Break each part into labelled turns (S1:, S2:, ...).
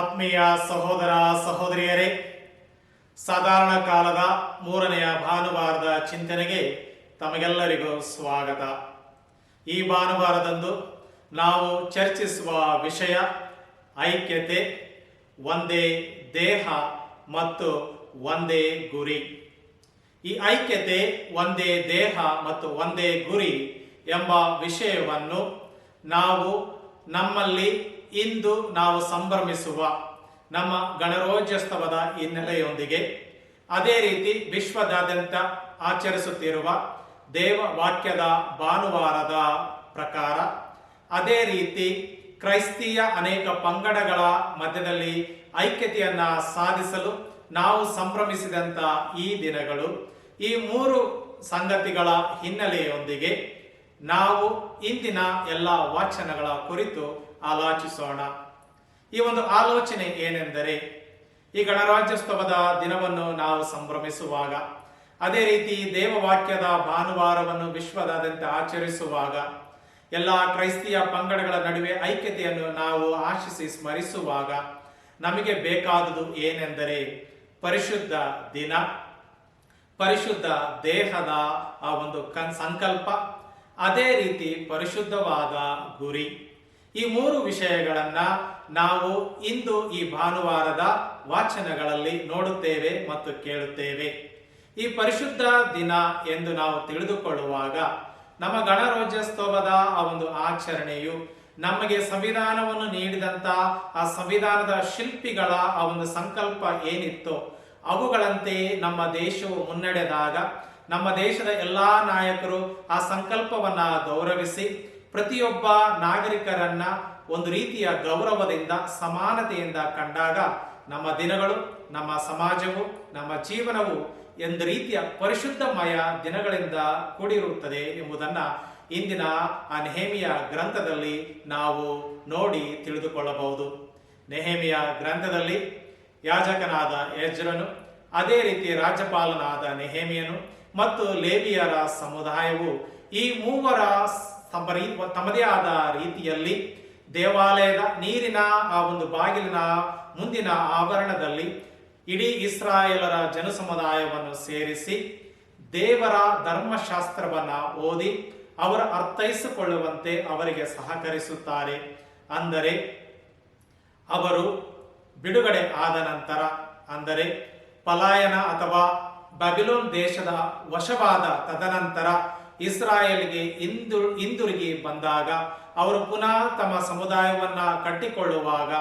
S1: ಆತ್ಮೀಯ ಸಹೋದರ ಸಹೋದರಿಯರೇ, ಸಾಧಾರಣ ಕಾಲದ ಮೂರನೆಯ ಭಾನುವಾರದ ಚಿಂತನೆಗೆ ತಮಗೆಲ್ಲರಿಗೂ ಸ್ವಾಗತ. ಈ ಭಾನುವಾರದಂದು ನಾವು ಚರ್ಚಿಸುವ ವಿಷಯ ಐಕ್ಯತೆ, ಒಂದೇ ದೇಹ ಮತ್ತು ಒಂದೇ ಗುರಿ. ಈ ಐಕ್ಯತೆ, ಒಂದೇ ದೇಹ ಮತ್ತು ಒಂದೇ ಗುರಿ ಎಂಬ ವಿಷಯವನ್ನು ನಾವು ನಮ್ಮಲ್ಲಿ ಇಂದು ನಾವು ಸಂಭ್ರಮಿಸುವ ನಮ್ಮ ಗಣರಾಜ್ಯೋತ್ಸವದ ಹಿನ್ನೆಲೆಯೊಂದಿಗೆ ಅದೇ ರೀತಿ ವಿಶ್ವದಾದ್ಯಂತ ಆಚರಿಸುತ್ತಿರುವ ದೇವ ವಾಕ್ಯದ ಭಾನುವಾರದ ಪ್ರಕಾರ ಅದೇ ರೀತಿ ಕ್ರೈಸ್ತಿಯ ಅನೇಕ ಪಂಗಡಗಳ ಮಧ್ಯದಲ್ಲಿ ಐಕ್ಯತೆಯನ್ನು ಸಾಧಿಸಲು ನಾವು ಸಂಭ್ರಮಿಸಿದಂತ ಈ ದಿನಗಳು, ಈ ಮೂರು ಸಂಗತಿಗಳ ಹಿನ್ನೆಲೆಯೊಂದಿಗೆ ನಾವು ಇಂದಿನ ಎಲ್ಲ ವಾಚನಗಳ ಕುರಿತು ಆಲೋಚಿಸೋಣ. ಈ ಒಂದು ಆಲೋಚನೆ ಏನೆಂದರೆ, ಈ ಗಣರಾಜ್ಯೋತ್ಸವದ ದಿನವನ್ನು ನಾವು ಸಂಭ್ರಮಿಸುವಾಗ, ಅದೇ ರೀತಿ ದೇವವಾಕ್ಯದ ಭಾನುವಾರವನ್ನು ವಿಶ್ವದಾದ್ಯಂತ ಆಚರಿಸುವಾಗ, ಎಲ್ಲ ಕ್ರೈಸ್ತಿಯ ಪಂಗಡಗಳ ನಡುವೆ ಐಕ್ಯತೆಯನ್ನು ನಾವು ಆಶಿಸಿ ಸ್ಮರಿಸುವಾಗ ನಮಗೆ ಬೇಕಾದುದು ಏನೆಂದರೆ ಪರಿಶುದ್ಧ ದಿನ, ಪರಿಶುದ್ಧ ದೇಹದ ಆ ಒಂದು ಕನ್, ಸಂಕಲ್ಪ, ಅದೇ ರೀತಿ ಪರಿಶುದ್ಧವಾದ ಗುರಿ. ಈ ಮೂರು ವಿಷಯಗಳನ್ನ ನಾವು ಇಂದು ಈ ಭಾನುವಾರದ ವಾಚನಗಳಲ್ಲಿ ನೋಡುತ್ತೇವೆ ಮತ್ತು ಕೇಳುತ್ತೇವೆ. ಈ ಪರಿಶುದ್ಧ ದಿನ ಎಂದು ನಾವು ತಿಳಿದುಕೊಳ್ಳುವಾಗ ನಮ್ಮ ಗಣರಾಜ್ಯೋತ್ಸವದ ಆ ಒಂದು ಆಚರಣೆಯು ನಮಗೆ ಸಂವಿಧಾನವನ್ನು ನೀಡಿದಂತ ಆ ಸಂವಿಧಾನದ ಶಿಲ್ಪಿಗಳ ಆ ಒಂದು ಸಂಕಲ್ಪ ಏನಿತ್ತು ಅವುಗಳಂತೆ ನಮ್ಮ ದೇಶವು ಮುನ್ನಡೆದಾಗ ನಮ್ಮ ದೇಶದ ಎಲ್ಲಾ ನಾಯಕರು ಆ ಸಂಕಲ್ಪವನ್ನ ಗೌರವಿಸಿ ಪ್ರತಿಯೊಬ್ಬ ನಾಗರಿಕರನ್ನ ಒಂದು ರೀತಿಯ ಗೌರವದಿಂದ, ಸಮಾನತೆಯಿಂದ ಕಂಡಾಗ ನಮ್ಮ ದಿನಗಳು, ನಮ್ಮ ಸಮಾಜವು, ನಮ್ಮ ಜೀವನವು ಒಂದು ರೀತಿಯ ಪರಿಶುದ್ಧಮಯ ದಿನಗಳಿಂದ ಕೂಡಿರುತ್ತದೆ ಎಂಬುದನ್ನ ಇಂದಿನ ಆ ನೆಹಮಿಯ ಗ್ರಂಥದಲ್ಲಿ ನಾವು ನೋಡಿ ತಿಳಿದುಕೊಳ್ಳಬಹುದು. ನೆಹಮಿಯ ಗ್ರಂಥದಲ್ಲಿ ಯಾಜಕನಾದ ಯಜ್ರನು, ಅದೇ ರೀತಿ ರಾಜ್ಯಪಾಲನಾದ ನೆಹೇಮಿಯನು ಮತ್ತು ಲೇವಿಯರ ಸಮುದಾಯವು ಈ ಮೂವರ ತಮ್ಮ ರೀ- ತಮ್ಮದೇ ಆದ ರೀತಿಯಲ್ಲಿ ದೇವಾಲಯದ ನೀರಿನ ಆ ಒಂದು ಬಾಗಿಲಿನ ಮುಂದಿನ ಆವರಣದಲ್ಲಿ ಇಡೀ ಇಸ್ರಾಯೇಲರ ಜನಸಮುದಾಯವನ್ನು ಸೇರಿಸಿ ದೇವರ ಧರ್ಮಶಾಸ್ತ್ರವನ್ನು ಓದಿ ಅವರು ಅರ್ಥೈಸಿಕೊಳ್ಳುವಂತೆ ಅವರಿಗೆ ಸಹಕರಿಸುತ್ತಾರೆ. ಅಂದರೆ ಅವರು ಬಿಡುಗಡೆ ಆದ ನಂತರ, ಅಂದರೆ ಪಲಾಯನ ಅಥವಾ ಬಬಿಲೋನ್ ದೇಶದ ವಶವಾದ ತದನಂತರ ಇಸ್ರಾಯೇಲ್ಗೆ ಹಿಂದು ಹಿಂದಿರುಗಿ ಬಂದಾಗ ಅವರು ಪುನಃ ತಮ್ಮ ಸಮುದಾಯವನ್ನ ಕಟ್ಟಿಕೊಳ್ಳುವಾಗ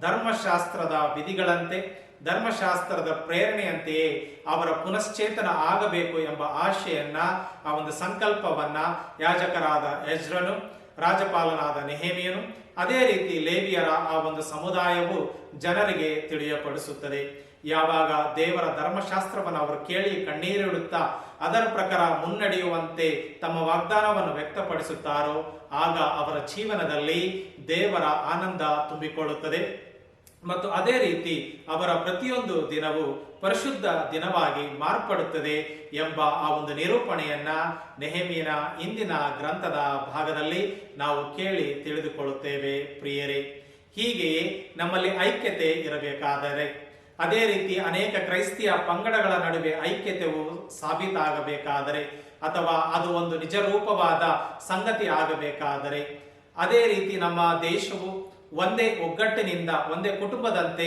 S1: ಧರ್ಮಶಾಸ್ತ್ರದ ವಿಧಿಗಳಂತೆ, ಧರ್ಮಶಾಸ್ತ್ರದ ಪ್ರೇರಣೆಯಂತೆಯೇ ಅವರ ಪುನಶ್ಚೇತನ ಆಗಬೇಕು ಎಂಬ ಆಶೆಯನ್ನ, ಆ ಒಂದು ಸಂಕಲ್ಪವನ್ನ ಯಾಜಕರಾದ ಯಜ್ರನು ರಾಜಪಾಲನಾದ ನೆಹೇಮಿಯನು, ಅದೇ ರೀತಿ ಲೇವಿಯರ ಆ ಒಂದು ಸಮುದಾಯವು ಜನರಿಗೆ ತಿಳಿಯಪಡಿಸುತ್ತದೆ. ಯಾವಾಗ ದೇವರ ಧರ್ಮಶಾಸ್ತ್ರವನ್ನು ಅವರು ಕೇಳಿ ಕಣ್ಣೀರಿಡುತ್ತಾ ಅದರ ಪ್ರಕಾರ ಮುನ್ನಡೆಯುವಂತೆ ತಮ್ಮ ವಾಗ್ದಾನವನ್ನು ವ್ಯಕ್ತಪಡಿಸುತ್ತಾರೋ, ಆಗ ಅವರ ಜೀವನದಲ್ಲಿ ದೇವರ ಆನಂದ ತುಂಬಿಕೊಳ್ಳುತ್ತದೆ. ಮತ್ತು ಅದೇ ರೀತಿ ಅವರ ಪ್ರತಿಯೊಂದು ದಿನವೂ ಪರಿಶುದ್ಧ ದಿನವಾಗಿ ಮಾರ್ಪಡುತ್ತದೆ ಎಂಬ ಆ ಒಂದು ನಿರೂಪಣೆಯನ್ನ ನೆಹಮಿಯನ ಇಂದಿನ ಗ್ರಂಥದ ಭಾಗದಲ್ಲಿ ನಾವು ಕೇಳಿ ತಿಳಿದುಕೊಳ್ಳುತ್ತೇವೆ ಪ್ರಿಯರೇ. ಹೀಗೆಯೇ ನಮ್ಮಲ್ಲಿ ಐಕ್ಯತೆ ಇರಬೇಕಾದರೆ ಅದೇ ರೀತಿ ಅನೇಕ ಕ್ರೈಸ್ತಿಯ ಪಂಗಡಗಳ ನಡುವೆ ಐಕ್ಯತೆಯು ಸಾಬೀತಾಗಬೇಕಾದರೆ ಅಥವಾ ಅದು ಒಂದು ನಿಜ ರೂಪವಾದ ಸಂಗತಿ ಆಗಬೇಕಾದರೆ. ಅದೇ ರೀತಿ ನಮ್ಮ ದೇಶವು ಒಂದೇ ಒಗ್ಗಟ್ಟಿನಿಂದ, ಒಂದೇ ಕುಟುಂಬದಂತೆ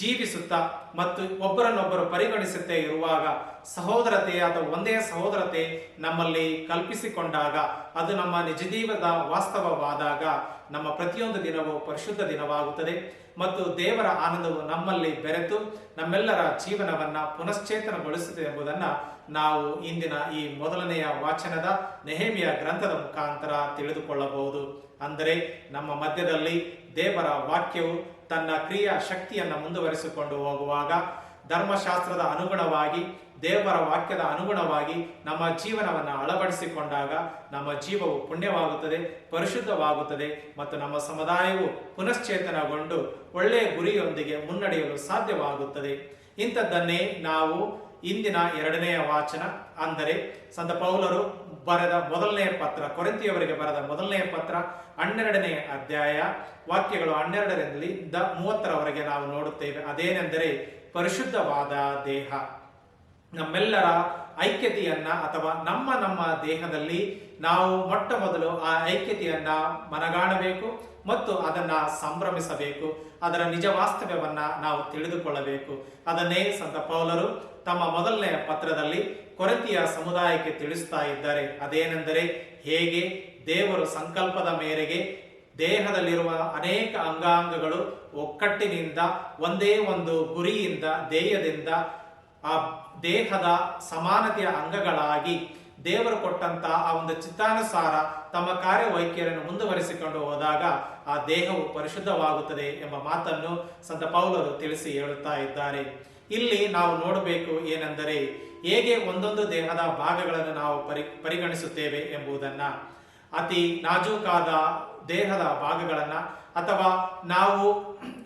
S1: ಜೀವಿಸುತ್ತಾ ಮತ್ತು ಒಬ್ಬರನ್ನೊಬ್ಬರು ಪರಿಗಣಿಸುತ್ತೇ ಇರುವಾಗ ಸಹೋದರತೆ ಅಥವಾ ಒಂದೇ ಸಹೋದರತೆ ನಮ್ಮಲ್ಲಿ ಕಲ್ಪಿಸಿಕೊಂಡಾಗ ಅದು ನಮ್ಮ ನಿಜಜೀವದ ವಾಸ್ತವವಾದಾಗ ನಮ್ಮ ಪ್ರತಿಯೊಂದು ದಿನವೂ ಪರಿಶುದ್ಧ ದಿನವಾಗುತ್ತದೆ. ಮತ್ತು ದೇವರ ಆನಂದವು ನಮ್ಮಲ್ಲಿ ಬೆರೆತು ನಮ್ಮೆಲ್ಲರ ಜೀವನವನ್ನ ಪುನಶ್ಚೇತನಗೊಳಿಸುತ್ತದೆ ಎಂಬುದನ್ನು ನಾವು ಇಂದಿನ ಈ ಮೊದಲನೆಯ ವಾಚನದ ನೆಹಮಿಯ ಗ್ರಂಥದ ಮುಖಾಂತರ ತಿಳಿದುಕೊಳ್ಳಬಹುದು. ಅಂದರೆ ನಮ್ಮ ಮಧ್ಯದಲ್ಲಿ ದೇವರ ವಾಕ್ಯವು ತನ್ನ ಕ್ರಿಯಾ ಶಕ್ತಿಯನ್ನು ಮುಂದುವರಿಸಿಕೊಂಡು ಹೋಗುವಾಗ ಧರ್ಮಶಾಸ್ತ್ರದ ಅನುಗುಣವಾಗಿ, ದೇವರ ವಾಕ್ಯದ ಅನುಗುಣವಾಗಿ ನಮ್ಮ ಜೀವನವನ್ನು ಅಳವಡಿಸಿಕೊಂಡಾಗ ನಮ್ಮ ಜೀವವು ಪುಣ್ಯವಾಗುತ್ತದೆ, ಪರಿಶುದ್ಧವಾಗುತ್ತದೆ ಮತ್ತು ನಮ್ಮ ಸಮುದಾಯವು ಪುನಶ್ಚೇತನಗೊಂಡು ಒಳ್ಳೆಯ ಗುರಿಯೊಂದಿಗೆ ಮುನ್ನಡೆಯಲು ಸಾಧ್ಯವಾಗುತ್ತದೆ. ಇಂಥದ್ದನ್ನೇ ನಾವು ಇಂದಿನ ಎರಡನೆಯ ವಾಚನ ಅಂದರೆ ಸಂತ ಪೌಲರು ಬರೆದ ಮೊದಲನೆಯ ಪತ್ರ ಕೊರೆಂತಿಯವರಿಗೆ ಬರೆದ ಮೊದಲನೆಯ ಪತ್ರ ಹನ್ನೆರಡನೇ ಅಧ್ಯಾಯ, ವಾಕ್ಯಗಳು ಹನ್ನೆರಡರಿಂದ ಮೂವತ್ತರವರೆಗೆ ನಾವು ನೋಡುತ್ತೇವೆ. ಅದೇನೆಂದರೆ ಪರಿಶುದ್ಧವಾದ ದೇಹ. ನಮ್ಮೆಲ್ಲರ ಐಕ್ಯತೆಯನ್ನ ಅಥವಾ ನಮ್ಮ ನಮ್ಮ ದೇಹದಲ್ಲಿ ನಾವು ಮೊಟ್ಟ ಮೊದಲು ಆ ಐಕ್ಯತೆಯನ್ನ ಮನಗಾಣಬೇಕು. ಮತ್ತು ಅದನ್ನ ಸಂಭ್ರಮಿಸಬೇಕು. ಅದರ ನಿಜ ವಾಸ್ತವ್ಯವನ್ನ ನಾವು ತಿಳಿದುಕೊಳ್ಳಬೇಕು. ಅದನ್ನೇ ಸಂತ ಪೌಲರು ತಮ್ಮ ಮೊದಲನೆಯ ಪತ್ರದಲ್ಲಿ ಕೊರತೆಯ ಸಮುದಾಯಕ್ಕೆ ತಿಳಿಸ್ತಾ ಇದ್ದಾರೆ. ಅದೇನೆಂದರೆ ಹೇಗೆ ದೇವರು ಸಂಕಲ್ಪದ ಮೇರೆಗೆ ದೇಹದಲ್ಲಿರುವ ಅನೇಕ ಅಂಗಾಂಗಗಳು ಒಕ್ಕಟ್ಟಿನಿಂದ ಒಂದೇ ಒಂದು ಗುರಿಯಿಂದ, ದೇಹದಿಂದ ಆ ದೇಹದ ಸಮಾನತೆಯ ಅಂಗಗಳಾಗಿ ದೇವರು ಕೊಟ್ಟಂತ ಆ ಒಂದು ಚಿತ್ತಾನುಸಾರ ತಮ್ಮ ಕಾರ್ಯವೈಖರಿಯನ್ನು ಮುಂದುವರಿಸಿಕೊಂಡು ಹೋದಾಗ ಆ ದೇಹವು ಪರಿಶುದ್ಧವಾಗುತ್ತದೆ ಎಂಬ ಮಾತನ್ನು ಸಂತ ಪೌಲರು ತಿಳಿಸಿ ಹೇಳುತ್ತಾ ಇದ್ದಾರೆ. ಇಲ್ಲಿ ನಾವು ನೋಡಬೇಕು ಏನೆಂದರೆ ಹೇಗೆ ಒಂದೊಂದು ದೇಹದ ಭಾಗಗಳನ್ನು ನಾವು ಪರಿ, ಪರಿಗಣಿಸುತ್ತೇವೆ ಎಂಬುದನ್ನ. ಅತಿ ನಾಜೂಕಾದ ದೇಹದ ಭಾಗಗಳನ್ನು ಅಥವಾ ನಾವು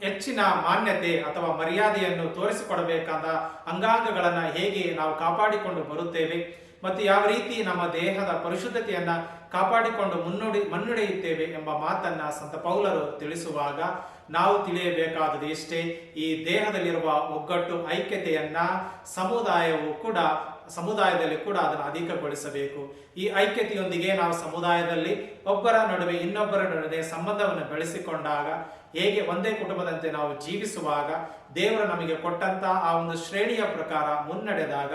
S1: ಹೆಚ್ಚಿನ ಮಾನ್ಯತೆ ಅಥವಾ ಮರ್ಯಾದೆಯನ್ನು ತೋರಿಸಿಕೊಡಬೇಕಾದ ಅಂಗಾಂಗಗಳನ್ನು ಹೇಗೆ ನಾವು ಕಾಪಾಡಿಕೊಂಡು ಬರುತ್ತೇವೆ? ಮತ್ತು ಯಾವ ರೀತಿ ನಮ್ಮ ದೇಹದ ಪರಿಶುದ್ಧತೆಯನ್ನು ಕಾಪಾಡಿಕೊಂಡು ಮುನ್ನುಡಿ, ಮುನ್ನಡೆಯುತ್ತೇವೆ ಎಂಬ ಮಾತನ್ನ ಸಂತ ಪೌಲರು ತಿಳಿಸುವಾಗ ನಾವು ತಿಳಿಯಬೇಕಾದದ್ದು ಇಷ್ಟೇ ಈ ದೇಹದಲ್ಲಿರುವ ಒಗ್ಗಟ್ಟು, ಐಕ್ಯತೆಯನ್ನ ಸಮುದಾಯವು ಕೂಡ, ಸಮುದಾಯದಲ್ಲಿ ಕೂಡ ಅದನ್ನು ಅಧಿಕಗೊಳಿಸಬೇಕು. ಈ ಐಕ್ಯತೆಯೊಂದಿಗೆ ನಾವು ಸಮುದಾಯದಲ್ಲಿ ಒಬ್ಬರ ನಡುವೆ ಇನ್ನೊಬ್ಬರ ನಡುವೆ ಸಂಬಂಧವನ್ನು ಬೆಳೆಸಿಕೊಂಡಾಗ, ಹೇಗೆ ಒಂದೇ ಕುಟುಂಬದಂತೆ ನಾವು ಜೀವಿಸುವಾಗ ದೇವರು ನಮಗೆ ಕೊಟ್ಟಂತ ಆ ಒಂದು ಶ್ರೇಣಿಯ ಪ್ರಕಾರ ಮುನ್ನಡೆದಾಗ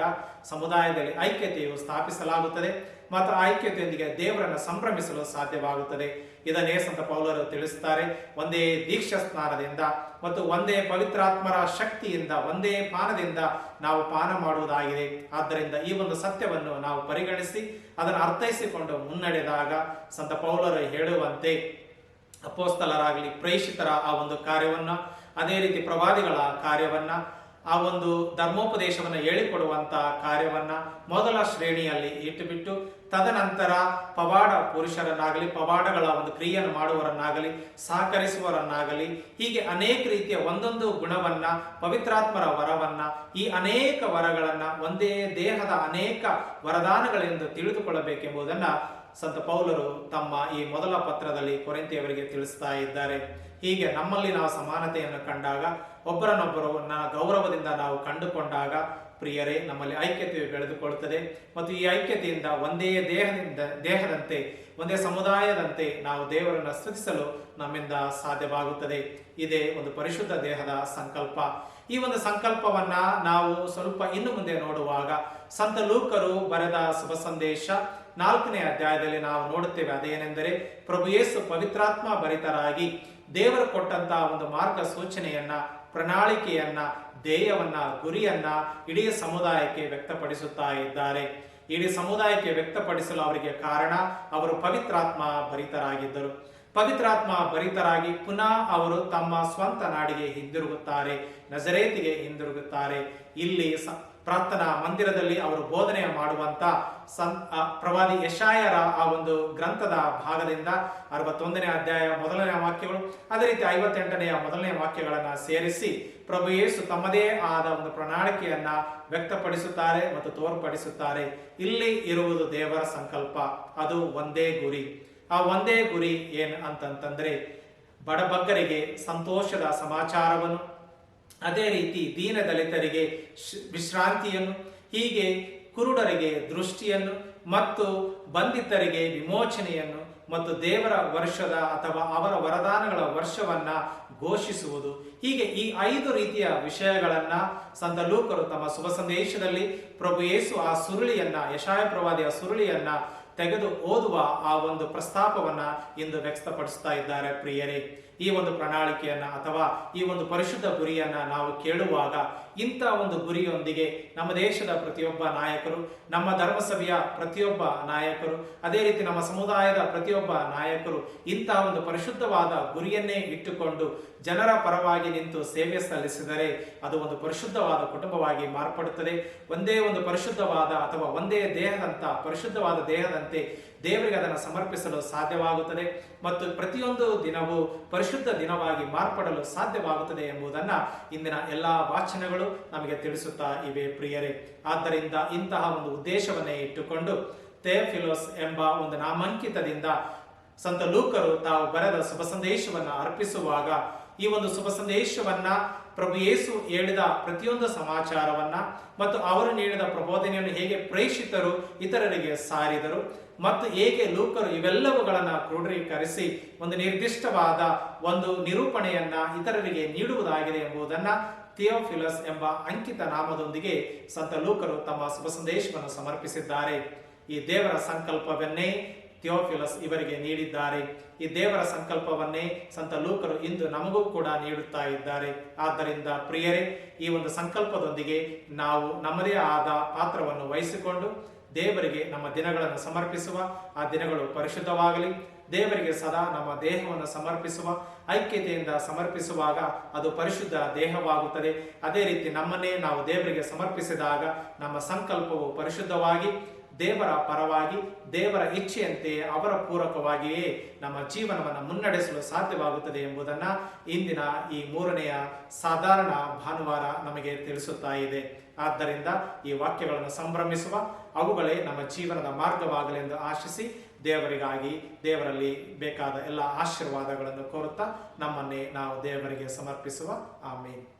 S1: ಸಮುದಾಯದಲ್ಲಿ ಐಕ್ಯತೆಯು ಸ್ಥಾಪಿಸಲಾಗುತ್ತದೆ ಮತ್ತು ಐಕ್ಯತೆಯೊಂದಿಗೆ ದೇವರನ್ನು ಸಂಭ್ರಮಿಸಲು ಸಾಧ್ಯವಾಗುತ್ತದೆ. ಇದನ್ನೇ ಸಂತ ಪೌಲರು ತಿಳಿಸುತ್ತಾರೆ ಒಂದೇ ದೀಕ್ಷಾ ಸ್ನಾನದಿಂದ ಮತ್ತು ಒಂದೇ ಪವಿತ್ರಾತ್ಮರ ಶಕ್ತಿಯಿಂದ, ಒಂದೇ ಪಾನದಿಂದ ನಾವು ಪಾನ ಮಾಡುವುದಾಗಿದೆ. ಆದ್ದರಿಂದ ಈ ಒಂದು ಸತ್ಯವನ್ನು ನಾವು ಪರಿಗಣಿಸಿ, ಅದನ್ನು ಅರ್ಥೈಸಿಕೊಂಡು ಮುನ್ನಡೆದಾಗ ಸಂತ ಪೌಲರು ಹೇಳುವಂತೆ ಅಪೋಸ್ತಲರಾಗಲಿ, ಪ್ರೇಷಿತರ ಆ ಒಂದು ಕಾರ್ಯವನ್ನ ಅದೇ ರೀತಿ ಪ್ರವಾದಿಗಳ ಕಾರ್ಯವನ್ನ, ಆ ಒಂದು ಧರ್ಮೋಪದೇಶವನ್ನು ಹೇಳಿಕೊಡುವಂತ ಕಾರ್ಯವನ್ನ ಮೊದಲ ಶ್ರೇಣಿಯಲ್ಲಿ ಇಟ್ಟುಬಿಟ್ಟು, ತದನಂತರ ಪವಾಡ ಪುರುಷರನ್ನಾಗಲಿ, ಪವಾಡಗಳ ಒಂದು ಕ್ರಿಯೆಯನ್ನು ಮಾಡುವರನ್ನಾಗಲಿ ಸಹಕರಿಸುವರನ್ನಾಗಲಿ ಹೀಗೆ ಅನೇಕ ರೀತಿಯ ಒಂದೊಂದು ಗುಣವನ್ನ, ಪವಿತ್ರಾತ್ಮರ ವರವನ್ನ, ಈ ಅನೇಕ ವರಗಳನ್ನ ಒಂದೇ ದೇಹದ ಅನೇಕ ವರದಾನಗಳೆಂದು ತಿಳಿದುಕೊಳ್ಳಬೇಕೆಂಬುದನ್ನ ಸಂತ ಪೌಲರು ತಮ್ಮ ಈ ಮೊದಲ ಪತ್ರದಲ್ಲಿ ಕೊರೆಂತಿಯವರಿಗೆ ತಿಳಿಸ್ತಾ ಇದ್ದಾರೆ. ಹೀಗೆ ನಮ್ಮಲ್ಲಿ ನಾವು ಸಮಾನತೆಯನ್ನು ಕಂಡಾಗ, ಒಬ್ಬರನ್ನೊಬ್ಬರು ಗೌರವದಿಂದ ನಾವು ಕಂಡುಕೊಂಡಾಗ, ಪ್ರಿಯರೇ, ನಮ್ಮಲ್ಲಿ ಐಕ್ಯತೆಯು ಬೆಳೆದುಕೊಳ್ಳುತ್ತದೆ ಮತ್ತು ಈ ಐಕ್ಯತೆಯಿಂದ ಒಂದೇ ದೇಹದಿಂದ, ದೇಹದಂತೆ, ಒಂದೇ ಸಮುದಾಯದಂತೆ ನಾವು ದೇವರನ್ನು ಸ್ತುತಿಸಲು ನಮ್ಮಿಂದ ಸಾಧ್ಯವಾಗುತ್ತದೆ. ಇದೇ ಒಂದು ಪರಿಶುದ್ಧ ದೇಹದ ಸಂಕಲ್ಪ. ಈ ಒಂದು ಸಂಕಲ್ಪವನ್ನ ನಾವು ಸ್ವಲ್ಪ ಇನ್ನು ಮುಂದೆ ನೋಡುವಾಗ, ಸಂತ ಲೂಕರು ಬರೆದ ಶುಭ ಸಂದೇಶ ನಾಲ್ಕನೇ ಅಧ್ಯಾಯದಲ್ಲಿ ನಾವು ನೋಡುತ್ತೇವೆ ಅದೇನೆಂದರೆ ಪ್ರಭು ಯೇಸು ಪವಿತ್ರಾತ್ಮ ಭರಿತರಾಗಿ ದೇವರು ಕೊಟ್ಟಂತಹ ಒಂದು ಮಾರ್ಗ ಸೂಚನೆಯನ್ನ ಪ್ರಣಾಳಿಕೆಯನ್ನ, ಧ್ಯೇಯವನ್ನ, ಗುರಿಯನ್ನ ಇಡೀ ಸಮುದಾಯಕ್ಕೆ ವ್ಯಕ್ತಪಡಿಸುತ್ತಾ ಇದ್ದಾರೆ. ಇಡೀ ಸಮುದಾಯಕ್ಕೆ ವ್ಯಕ್ತಪಡಿಸಲು ಅವರಿಗೆ ಕಾರಣ ಅವರು ಪವಿತ್ರಾತ್ಮ ಭರಿತರಾಗಿದ್ದರು. ಪವಿತ್ರಾತ್ಮ ಭರಿತರಾಗಿ ಪುನಃ ಅವರು ತಮ್ಮ ಸ್ವಂತ ನಾಡಿಗೆ ಹಿಂದಿರುಗುತ್ತಾರೆ, ನಜರೇತಿಗೆ ಹಿಂದಿರುಗುತ್ತಾರೆ. ಇಲ್ಲಿ ಪ್ರಾರ್ಥನಾ ಮಂದಿರದಲ್ಲಿ ಅವರು ಬೋಧನೆ ಮಾಡುವಂತ ಸಂ ಪ್ರವಾದಿ ಯಶಾಯರ ಆ ಒಂದು ಗ್ರಂಥದ ಭಾಗದಿಂದ ಅರವತ್ತೊಂದನೇ ಅಧ್ಯಾಯ ಮೊದಲನೇ ವಾಕ್ಯಗಳು, ಅದೇ ರೀತಿ ಐವತ್ತೆಂಟನೆಯ ಮೊದಲನೇ ವಾಕ್ಯಗಳನ್ನು ಸೇರಿಸಿ ಪ್ರಭು ಯೇಸು ತಮ್ಮದೇ ಆದ ಒಂದು ಪ್ರಣಾಳಿಕೆಯನ್ನ ವ್ಯಕ್ತಪಡಿಸುತ್ತಾರೆ ಮತ್ತು ತೋರ್ಪಡಿಸುತ್ತಾರೆ. ಇಲ್ಲಿ ಇರುವುದು ದೇವರ ಸಂಕಲ್ಪ. ಅದು ಒಂದೇ ಗುರಿ. ಆ ಒಂದೇ ಗುರಿ ಏನು ಅಂತಂತಂದ್ರೆ ಬಡಬಗ್ಗರಿಗೆ ಸಂತೋಷದ ಸಮಾಚಾರವನ್ನು ಅದೇ ರೀತಿ ದೀನ ದಲಿತರಿಗೆ ವಿಶ್ರಾಂತಿಯನ್ನು, ಹೀಗೆ ಕುರುಡರಿಗೆ ದೃಷ್ಟಿಯನ್ನು ಮತ್ತು ಬಂಧಿತರಿಗೆ ವಿಮೋಚನೆಯನ್ನು ಮತ್ತು ದೇವರ ವರ್ಷದ ಅಥವಾ ಅವರ ವರದಾನಗಳ ವರ್ಷವನ್ನ ಘೋಷಿಸುವುದು. ಹೀಗೆ ಈ ಐದು ರೀತಿಯ ವಿಷಯಗಳನ್ನ ಸಂದಲೂಕರು ತಮ್ಮ ಶುಭ ಸಂದೇಶದಲ್ಲಿ ಪ್ರಭು ಯೇಸು ಆ ಸುರುಳಿಯನ್ನ, ಯಶಾಯ ಪ್ರವಾದಿಯ ಸುರುಳಿಯನ್ನ ತೆಗೆದು ಓದುವ ಆ ಒಂದು ಪ್ರಸ್ತಾಪವನ್ನ ಇಂದು ವ್ಯಕ್ತಪಡಿಸ್ತಾ ಇದ್ದಾರೆ ಪ್ರಿಯರೇ. ಈ ಒಂದು ಪ್ರಣಾಳಿಕೆಯನ್ನ ಅಥವಾ ಈ ಒಂದು ಪರಿಶುದ್ಧ ಗುರಿಯನ್ನ ನಾವು ಕೇಳುವಾಗ ಇಂಥ ಒಂದು ಗುರಿಯೊಂದಿಗೆ ನಮ್ಮ ದೇಶದ ಪ್ರತಿಯೊಬ್ಬ ನಾಯಕರು, ನಮ್ಮ ಧರ್ಮಸಭೆಯ ಪ್ರತಿಯೊಬ್ಬ ನಾಯಕರು, ಅದೇ ರೀತಿ ನಮ್ಮ ಸಮುದಾಯದ ಪ್ರತಿಯೊಬ್ಬ ನಾಯಕರು ಇಂತಹ ಒಂದು ಪರಿಶುದ್ಧವಾದ ಗುರಿಯನ್ನೇ ಇಟ್ಟುಕೊಂಡು ಜನರ ಪರವಾಗಿ ನಿಂತು ಸೇವೆ ಸಲ್ಲಿಸಿದರೆ ಅದು ಒಂದು ಪರಿಶುದ್ಧವಾದ ಕುಟುಂಬವಾಗಿ ಮಾರ್ಪಡುತ್ತದೆ. ಒಂದೇ ಒಂದು ಪರಿಶುದ್ಧವಾದ ಅಥವಾ ಒಂದೇ ದೇಹದಂತ ಪರಿಶುದ್ಧವಾದ ದೇಹದಂತೆ ದೇವರಿಗೆ ಅದನ್ನು ಸಮರ್ಪಿಸಲು ಸಾಧ್ಯವಾಗುತ್ತದೆ ಮತ್ತು ಪ್ರತಿಯೊಂದು ದಿನವೂ ಪರಿಶುದ್ಧ ದಿನವಾಗಿ ಮಾರ್ಪಡಲು ಸಾಧ್ಯವಾಗುತ್ತದೆ ಎಂಬುದನ್ನು ಇಂದಿನ ಎಲ್ಲ ವಾಚನಗಳು ನಮಗೆ ತಿಳಿಸುತ್ತಾ ಇವೆ ಪ್ರಿಯರೇ. ಆದ್ದರಿಂದ ಇಂತಹ ಒಂದು ಉದ್ದೇಶವನ್ನೇ ಇಟ್ಟುಕೊಂಡು ಥೇಫಿಲೋಸ್ ಎಂಬ ಒಂದು ನಾಮಾಂಕಿತದಿಂದ ಸಂತ ಲೂಕರು ತಾವು ಬರೆದ ಶುಭ ಸಂದೇಶವನ್ನು ಅರ್ಪಿಸುವಾಗ ಈ ಒಂದು ಶುಭ ಸಂದೇಶವನ್ನ ಪ್ರಭು ಯೇಸು ಹೇಳಿದ ಪ್ರತಿಯೊಂದು ಸಮಾಚಾರವನ್ನ ಮತ್ತು ಅವರು ನೀಡಿದ ಪ್ರಬೋಧನೆಯನ್ನು ಹೇಗೆ ಪ್ರೇಷಿತರು ಇತರರಿಗೆ ಸಾರಿದರು ಮತ್ತು ಹೇಗೆ ಲೂಕರು ಇವೆಲ್ಲವುಗಳನ್ನು ಕ್ರೋಢೀಕರಿಸಿ ಒಂದು ನಿರ್ದಿಷ್ಟವಾದ ಒಂದು ನಿರೂಪಣೆಯನ್ನ ಇತರರಿಗೆ ನೀಡುವುದಾಗಿದೆ ಎಂಬುದನ್ನ ಥಿಯೋಫಿಲಸ್ ಎಂಬ ಅಂಕಿತ ನಾಮದೊಂದಿಗೆ ಸಂತ ಲೂಕರು ತಮ್ಮ ಶುಭ ಸಂದೇಶವನ್ನು ಸಮರ್ಪಿಸಿದ್ದಾರೆ. ಈ ದೇವರ ಸಂಕಲ್ಪವನ್ನೇ ಥಿಯೋಫಿಲಸ್ ಇವರಿಗೆ ನೀಡಿದ್ದಾರೆ. ಈ ದೇವರ ಸಂಕಲ್ಪವನ್ನೇ ಸಂತ ಲೂಕರು ಇಂದು ನಮಗೂ ಕೂಡ ನೀಡುತ್ತಾ ಇದ್ದಾರೆ. ಆದ್ದರಿಂದ ಪ್ರಿಯರೇ, ಈ ಒಂದು ಸಂಕಲ್ಪದೊಂದಿಗೆ ನಾವು ನಮ್ಮದೇ ಆದ ಪಾತ್ರವನ್ನು ವಹಿಸಿಕೊಂಡು ದೇವರಿಗೆ ನಮ್ಮ ದಿನಗಳನ್ನು ಸಮರ್ಪಿಸುವ, ಆ ದಿನಗಳು ಪರಿಶುದ್ಧವಾಗಲಿ. ದೇವರಿಗೆ ಸದಾ ನಮ್ಮ ದೇಹವನ್ನು ಸಮರ್ಪಿಸುವ, ಐಕ್ಯತೆಯಿಂದ ಸಮರ್ಪಿಸುವಾಗ ಅದು ಪರಿಶುದ್ಧ ದೇಹವಾಗುತ್ತದೆ. ಅದೇ ರೀತಿ ನಮ್ಮನ್ನೇ ನಾವು ದೇವರಿಗೆ ಸಮರ್ಪಿಸಿದಾಗ ನಮ್ಮ ಸಂಕಲ್ಪವು ಪರಿಶುದ್ಧವಾಗಿ ದೇವರ ಪರವಾಗಿ, ದೇವರ ಇಚ್ಛೆಯಂತೆ ಅವರ ಪೂರಕವಾಗಿಯೇ ನಮ್ಮ ಜೀವನವನ್ನು ಮುನ್ನಡೆಸಲು ಸಾಧ್ಯವಾಗುತ್ತದೆ ಎಂಬುದನ್ನು ಇಂದಿನ ಈ ಮೂರನೆಯ ಸಾಧಾರಣ ಭಾನುವಾರ ನಮಗೆ ತಿಳಿಸುತ್ತಾ ಇದೆ. ಆದ್ದರಿಂದ ಈ ವಾಕ್ಯಗಳನ್ನು ಸಂಭ್ರಮಿಸುವ, ಅವುಗಳೇ ನಮ್ಮ ಜೀವನದ ಮಾರ್ಗವಾಗಲೆಂದು ಆಶಿಸಿ ದೇವರಿಗಾಗಿ, ದೇವರಲ್ಲಿ ಬೇಕಾದ ಎಲ್ಲ ಆಶೀರ್ವಾದಗಳನ್ನು ಕೋರುತ್ತಾ ನಮ್ಮನ್ನೇ ನಾವು ದೇವರಿಗೆ ಸಮರ್ಪಿಸುವ. ಆಮೇಲೆ